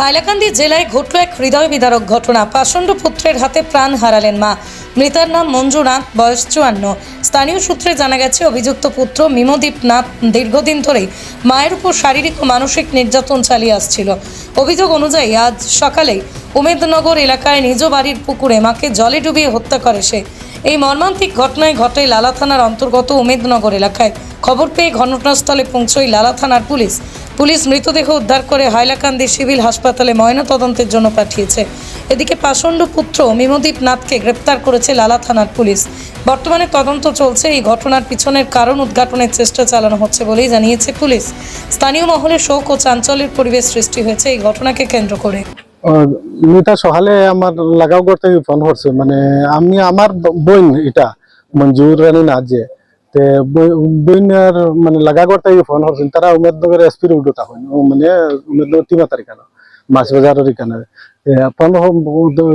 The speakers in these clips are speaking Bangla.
হাইলাকান্দি জেলায় ঘটল এক হৃদয় বিদারক ঘটনা। পাষণ্ড পুত্রের হাতে প্রাণ হারালেন মা। মৃতার নাম মঞ্জুনাথ বয়স চুয়ান্ন। স্থানীয় সূত্রে জানা গেছে, অভিযুক্ত পুত্র মিমদীপ নাথ দীর্ঘদিন ধরেই মায়ের উপর শারীরিক ও মানসিক নির্যাতন চালিয়ে আসছিল। অভিযোগ অনুযায়ী, আজ সকালে উমেদনগর এলাকায় নিজ বাড়ির পুকুরে মাকে জলে ডুবিয়ে হত্যা করে সে। এই মর্মান্তিক ঘটনায় ঘটে লালা থানার অন্তর্গত উমেদনগর এলাকায়। খবর পেয়ে ঘটনাস্থলে পৌঁছয় লালা থানার পুলিশ। পুলিশ মৃতদেহ উদ্ধার করে হাইলাকান্দি সিভিল হাসপাতালে ময়নাতদন্তের জন্য পাঠিয়েছে। এদিকে পাষণ্ড পুত্র মিমদীপ নাথকে গ্রেপ্তার করেছে লালা থানার পুলিশ। বর্তমানে তদন্ত চলছে, এই ঘটনার পিছনের কারণ উদ্ঘাটনের চেষ্টা চালানো হচ্ছে বলেই জানিয়েছে পুলিশ। স্থানীয় মহলে শোক ও চাঞ্চল্যের পরিবেশ সৃষ্টি হয়েছে, এই ঘটনাকে কেন্দ্র করে। মিতা সকালে আমার লাগাও করতে ফোন করছে মানে আমি, আমার বোন এটা, মঞ্জুর রানী নাথ যে তে বইনের মানে লাগা করতে ফোন করছেন তারা উমেদনগর এসপির তখন ও মানে উমেদনগর তিমা তারিখানা মাছ বাজারের এখানে। ফোন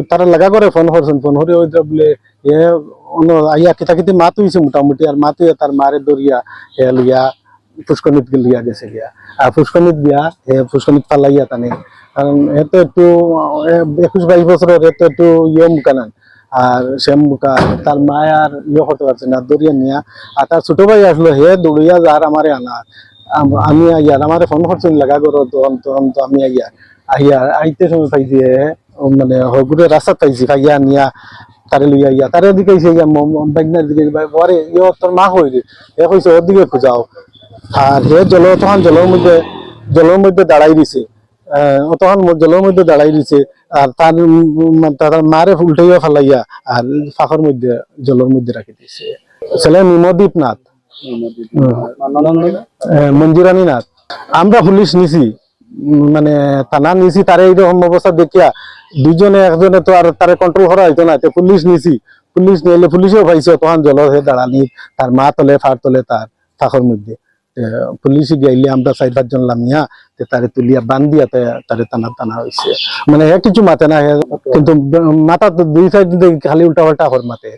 তারা লাগা করে ফোন করছেন ফোন করে ওই বলে, এ আইয়া কিতা কিতি মাত হয়েছে মোটামুটি। আর মাত তার মারে দরিয়া, এ লিয়া পুষ্কনিত লিয়া গেছে গিয়া। আর পুষ্কনিত গিয়া, এ পুষ্কনিত পালাইয়া তানে। কারণ এত একটু একুশ বাইশ বছরের এত একটু ইয়ে মুখানান আর সে মুখা তার মায় আর ইয়ে করতে পারছে না দরিয়া নিয়া। আর তার ছোট ভাই আসলো হে দৌড়িয়া যার আমারে আনা। আম- আমি আইয়ার আমারে ফোন করছেন লাগা করো তখন তখন তো আমি আইয়া আইয়া আইতে সময় পাইছি হে, ও মানে হগুরে রাস্তা পাইছি পাইয়া নিয়া তারে লইয়া ইয়া তারে দিকে এসে ইয়া বাইকনার দিকে পরে ইয়ে তোর মা কইরে এ কইছে ওর দিকে খুঁজাও। আর হে জল তখন জলের মধ্যে জলের মধ্যে দাঁড়াই দিছে। আহ, ও তখন জলের মধ্যে দাঁড়াই দিছে আর তার তার মারে উল্টাইয়া ফেলাইয়া আর ফাঁকর মধ্যে জলের মধ্যে রাখি দিছে ছেলে নিমদীপ নাথ। মঞ্জুরানী নাথ। আমরা পুলিশ নিছি। উম, মানে থানা নিছি তারে এইরকম অবস্থা দেখিয়া দুজনে একজনে তো আর তারে কন্ট্রোল করা হইতো না পুলিশ নিছি। পুলিশ নিলে পুলিশও পাইছে তখন জলের দাঁড়ানি তার মা তলে ফার তলে তার ফাঁকর মধ্যে। পুলিশ গেলে আমরা চার পাঁচজন লামিয়া তারে তুলিয়া বান দিয়া তে- তারে টানা টানা হয়েছে মানে হে কিছু মাতে না কিন্তু মাথা তো দুই সাইড খালি উল্টা পাল্টা হর মাতে